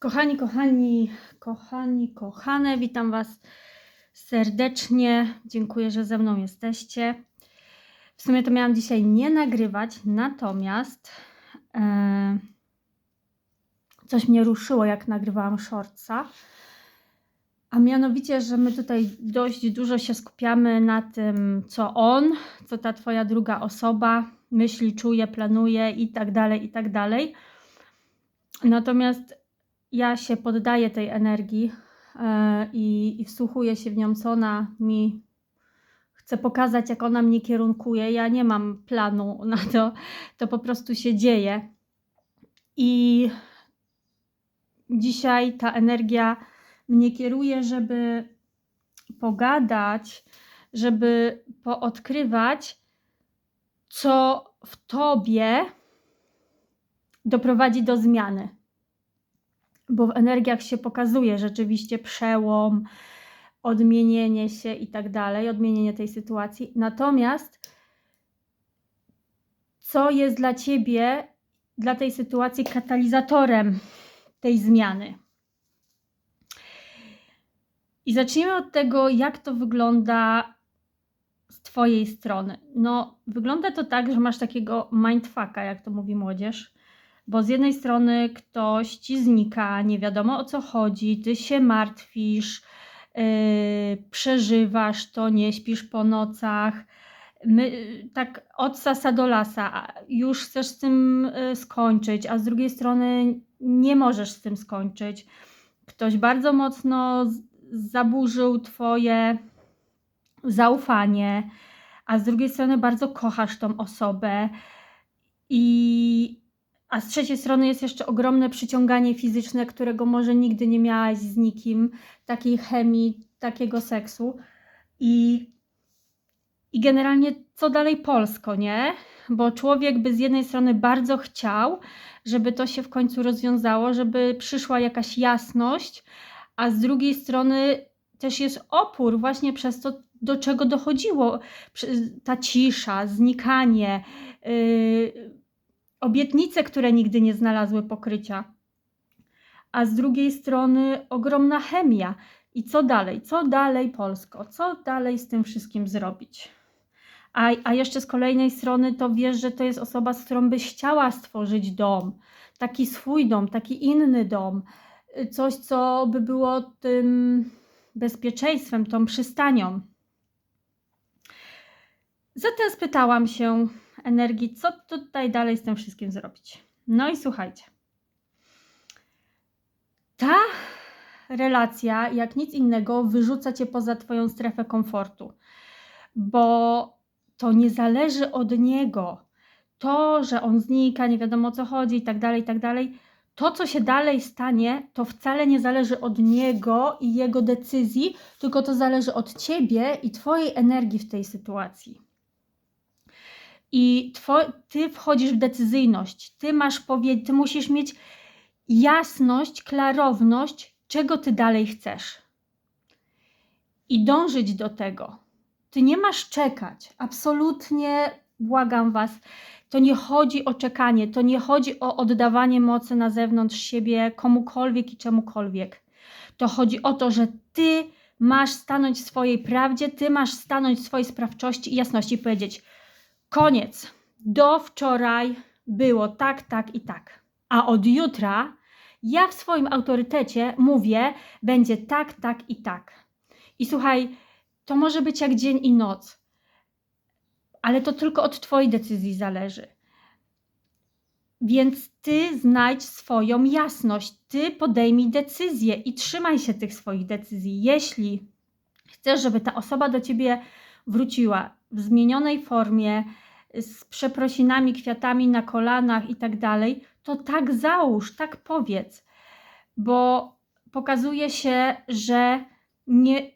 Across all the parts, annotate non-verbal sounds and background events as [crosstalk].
Kochani, kochani, kochani, kochane, witam Was serdecznie. Dziękuję, że ze mną jesteście. W sumie to miałam dzisiaj nie nagrywać, natomiast e, coś mnie ruszyło, jak nagrywałam shortsa. A mianowicie, że my tutaj dość dużo się skupiamy na tym, co on, co ta Twoja druga osoba myśli, czuje, planuje i tak dalej, i tak dalej. Natomiast ja się poddaję tej energii e, i, i wsłuchuję się w nią, co ona mi chce pokazać, jak ona mnie kierunkuje. Ja nie mam planu [laughs] na to, to po prostu się dzieje. I dzisiaj ta energia mnie kieruje, żeby pogadać, żeby poodkrywać, co w tobie doprowadzi do zmiany bo w energiach się pokazuje rzeczywiście przełom, odmienienie się i tak dalej, odmienienie tej sytuacji. Natomiast co jest dla ciebie, dla tej sytuacji katalizatorem tej zmiany? I zacznijmy od tego, jak to wygląda z Twojej strony. No, wygląda to tak, że masz takiego mindfucka, jak to mówi młodzież bo z jednej strony ktoś ci znika, nie wiadomo o co chodzi, ty się martwisz, yy, przeżywasz to, nie śpisz po nocach. My, tak od sasa do lasa, już chcesz z tym yy, skończyć, a z drugiej strony nie możesz z tym skończyć. Ktoś bardzo mocno zaburzył Twoje zaufanie, a z drugiej strony bardzo kochasz tą osobę i a z trzeciej strony jest jeszcze ogromne przyciąganie fizyczne, którego może nigdy nie miałaś z nikim, takiej chemii, takiego seksu. I, i generalnie co dalej Polsko, nie? Bo człowiek by z jednej strony bardzo chciał, żeby to się w końcu rozwiązało, żeby przyszła jakaś jasność, a z drugiej strony też jest opór właśnie przez to, do czego dochodziło. Ta cisza, znikanie. Yy, obietnice, które nigdy nie znalazły pokrycia. A z drugiej strony ogromna chemia. I co dalej? Co dalej, Polsko? Co dalej z tym wszystkim zrobić? A, a jeszcze z kolejnej strony to wiesz, że to jest osoba, z którą byś chciała stworzyć dom, taki swój dom, taki inny dom, coś, co by było tym bezpieczeństwem, tą przystanią. Zatem spytałam się, energii, co tutaj dalej z tym wszystkim zrobić. No i słuchajcie. Ta relacja, jak nic innego, wyrzuca cię poza Twoją strefę komfortu, bo to nie zależy od niego. To, że on znika, nie wiadomo o co chodzi i tak dalej, i tak dalej. To, co się dalej stanie, to wcale nie zależy od niego i jego decyzji, tylko to zależy od ciebie i Twojej energii w tej sytuacji. I ty wchodzisz w decyzyjność, ty masz powiedzieć, ty musisz mieć jasność, klarowność, czego ty dalej chcesz. I dążyć do tego. Ty nie masz czekać. Absolutnie błagam was. To nie chodzi o czekanie, to nie chodzi o oddawanie mocy na zewnątrz siebie komukolwiek i czemukolwiek. To chodzi o to, że ty masz stanąć w swojej prawdzie, ty masz stanąć w swojej sprawczości i jasności i powiedzieć: Koniec. Do wczoraj było tak, tak i tak. A od jutra ja w swoim autorytecie mówię, będzie tak, tak i tak. I słuchaj, to może być jak dzień i noc, ale to tylko od Twojej decyzji zależy. Więc Ty znajdź swoją jasność, Ty podejmij decyzję i trzymaj się tych swoich decyzji. Jeśli chcesz, żeby ta osoba do Ciebie wróciła w zmienionej formie, z przeprosinami, kwiatami na kolanach i tak dalej, to tak załóż, tak powiedz, bo pokazuje się, że nie,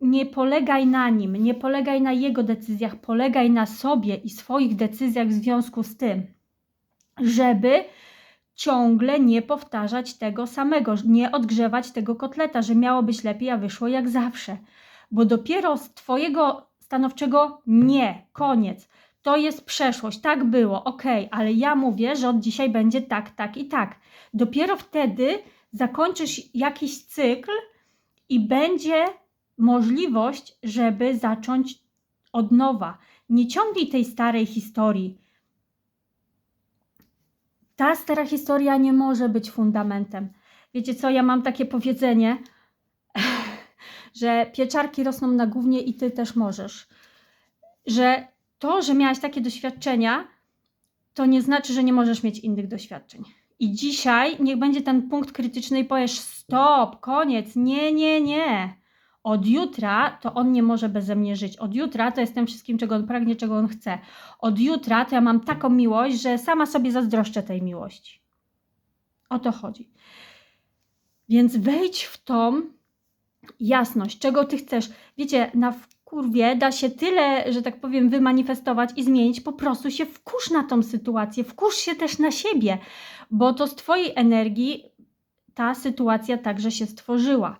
nie polegaj na nim, nie polegaj na jego decyzjach, polegaj na sobie i swoich decyzjach w związku z tym, żeby ciągle nie powtarzać tego samego, nie odgrzewać tego kotleta, że miało być lepiej, a wyszło jak zawsze. Bo dopiero z Twojego stanowczego nie, koniec, To jest przeszłość, tak było, ok, ale ja mówię, że od dzisiaj będzie tak, tak i tak. Dopiero wtedy zakończysz jakiś cykl i będzie możliwość, żeby zacząć od nowa. Nie ciągnij tej starej historii. Ta stara historia nie może być fundamentem. Wiecie co, ja mam takie powiedzenie, że pieczarki rosną na głównie i ty też możesz. Że to, że miałaś takie doświadczenia, to nie znaczy, że nie możesz mieć innych doświadczeń. I dzisiaj niech będzie ten punkt krytyczny i powiesz stop, koniec, nie, nie, nie. Od jutra to on nie może beze mnie żyć. Od jutra to jestem wszystkim, czego on pragnie, czego on chce. Od jutra to ja mam taką miłość, że sama sobie zazdroszczę tej miłości. O to chodzi. Więc wejdź w tą jasność, czego ty chcesz. Wiecie, na kurwie da się tyle, że tak powiem, wymanifestować i zmienić. Po prostu się wkurz na tą sytuację, wkurz się też na siebie, bo to z twojej energii ta sytuacja także się stworzyła.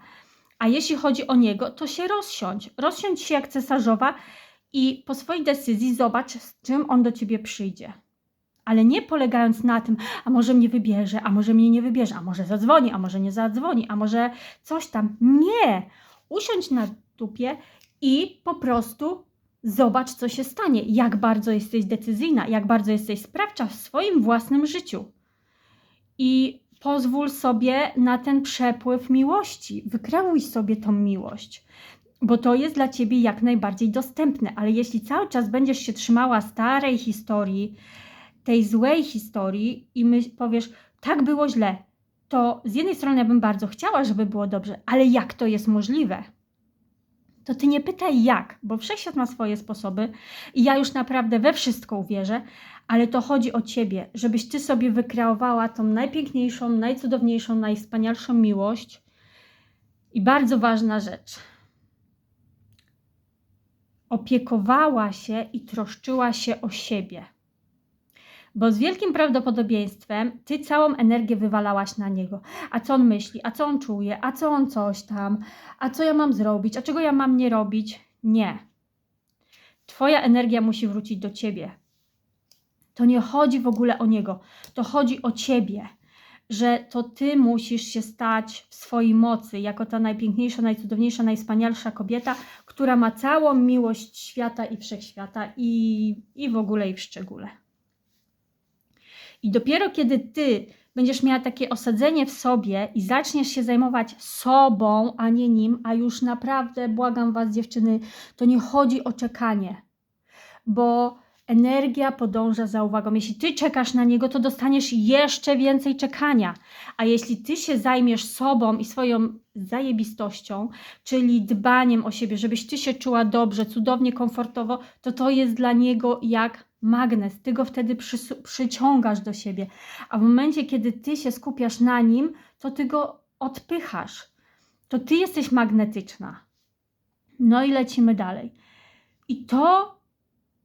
A jeśli chodzi o niego, to się rozsiądź. Rozsiądź się jak cesarzowa i po swojej decyzji zobacz, z czym on do ciebie przyjdzie. Ale nie polegając na tym, a może mnie wybierze, a może mnie nie wybierze, a może zadzwoni, a może nie zadzwoni, a może coś tam. Nie! Usiądź na dupie i po prostu zobacz, co się stanie. Jak bardzo jesteś decyzyjna, jak bardzo jesteś sprawcza w swoim własnym życiu. I pozwól sobie na ten przepływ miłości. Wykreuj sobie tą miłość, bo to jest dla ciebie jak najbardziej dostępne. Ale jeśli cały czas będziesz się trzymała starej historii, tej złej historii i my powiesz, tak było źle, to z jednej strony ja bym bardzo chciała, żeby było dobrze, ale jak to jest możliwe? To ty nie pytaj jak, bo wszechświat ma swoje sposoby i ja już naprawdę we wszystko uwierzę, ale to chodzi o ciebie, żebyś ty sobie wykreowała tą najpiękniejszą, najcudowniejszą, najwspanialszą miłość. I bardzo ważna rzecz. Opiekowała się i troszczyła się o siebie. Bo z wielkim prawdopodobieństwem ty całą energię wywalałaś na niego. A co on myśli, a co on czuje, a co on coś tam, a co ja mam zrobić, a czego ja mam nie robić? Nie. Twoja energia musi wrócić do ciebie. To nie chodzi w ogóle o niego, to chodzi o ciebie, że to ty musisz się stać w swojej mocy, jako ta najpiękniejsza, najcudowniejsza, najwspanialsza kobieta, która ma całą miłość świata i wszechświata i, i w ogóle i w szczególe. I dopiero kiedy ty będziesz miała takie osadzenie w sobie i zaczniesz się zajmować sobą, a nie nim, a już naprawdę błagam was, dziewczyny, to nie chodzi o czekanie, bo energia podąża za uwagą. Jeśli ty czekasz na niego, to dostaniesz jeszcze więcej czekania. A jeśli ty się zajmiesz sobą i swoją zajebistością, czyli dbaniem o siebie, żebyś ty się czuła dobrze, cudownie, komfortowo, to to jest dla niego jak magnes. Ty go wtedy przyciągasz do siebie. A w momencie, kiedy ty się skupiasz na nim, to ty go odpychasz. To ty jesteś magnetyczna. No i lecimy dalej. I to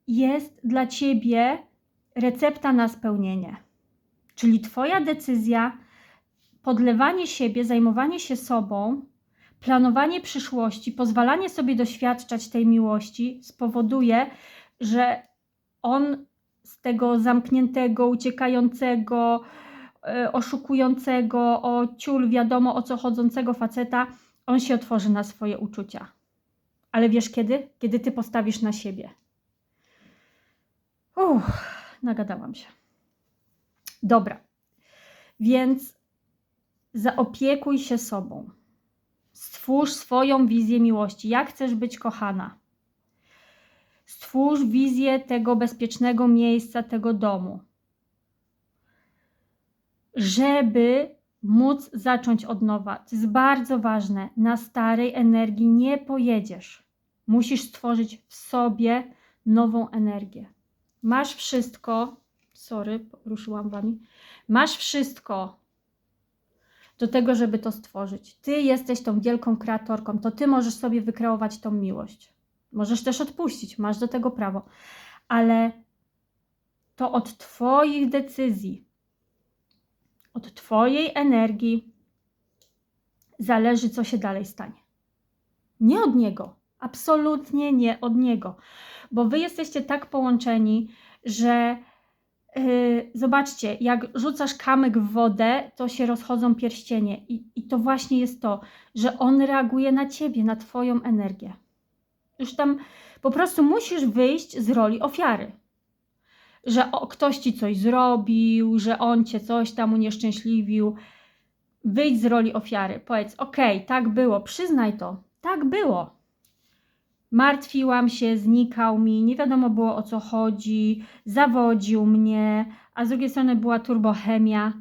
jest dla ciebie recepta na spełnienie. Czyli Twoja decyzja, podlewanie siebie, zajmowanie się sobą, planowanie przyszłości, pozwalanie sobie doświadczać tej miłości spowoduje, że on z tego zamkniętego, uciekającego, e, oszukującego, o ciul, wiadomo o co chodzącego faceta, on się otworzy na swoje uczucia. Ale wiesz kiedy? Kiedy ty postawisz na siebie. Uff, nagadałam się. Dobra. Więc zaopiekuj się sobą. Stwórz swoją wizję miłości. Jak chcesz być kochana? Stwórz wizję tego bezpiecznego miejsca, tego domu. Żeby móc zacząć od nowa. To jest bardzo ważne. Na starej energii nie pojedziesz. Musisz stworzyć w sobie nową energię. Masz wszystko. Sorry, ruszyłam wami. Masz wszystko do tego, żeby to stworzyć. Ty jesteś tą wielką kreatorką, to ty możesz sobie wykreować tą miłość. Możesz też odpuścić, masz do tego prawo, ale to od Twoich decyzji, od Twojej energii zależy, co się dalej stanie. Nie od niego, absolutnie nie od niego, bo wy jesteście tak połączeni, że yy, zobaczcie, jak rzucasz kamyk w wodę, to się rozchodzą pierścienie. I, I to właśnie jest to, że on reaguje na ciebie, na twoją energię. Już tam po prostu musisz wyjść z roli ofiary. Że o, ktoś ci coś zrobił, że on cię coś tam unieszczęśliwił. Wyjdź z roli ofiary. Powiedz, okej, tak było, przyznaj to. Tak było. Martwiłam się, znikał mi, nie wiadomo było o co chodzi, zawodził mnie, a z drugiej strony była turbochemia.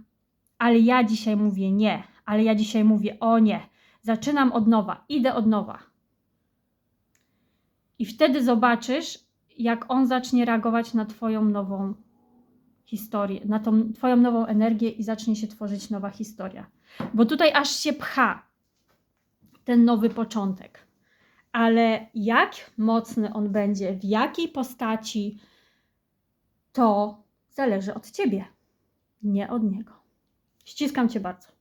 Ale ja dzisiaj mówię nie, ale ja dzisiaj mówię o nie. Zaczynam od nowa, idę od nowa. I wtedy zobaczysz, jak on zacznie reagować na Twoją nową historię, na tą Twoją nową energię i zacznie się tworzyć nowa historia. Bo tutaj aż się pcha ten nowy początek. Ale jak mocny on będzie, w jakiej postaci, to zależy od Ciebie, nie od niego. Ściskam Cię bardzo.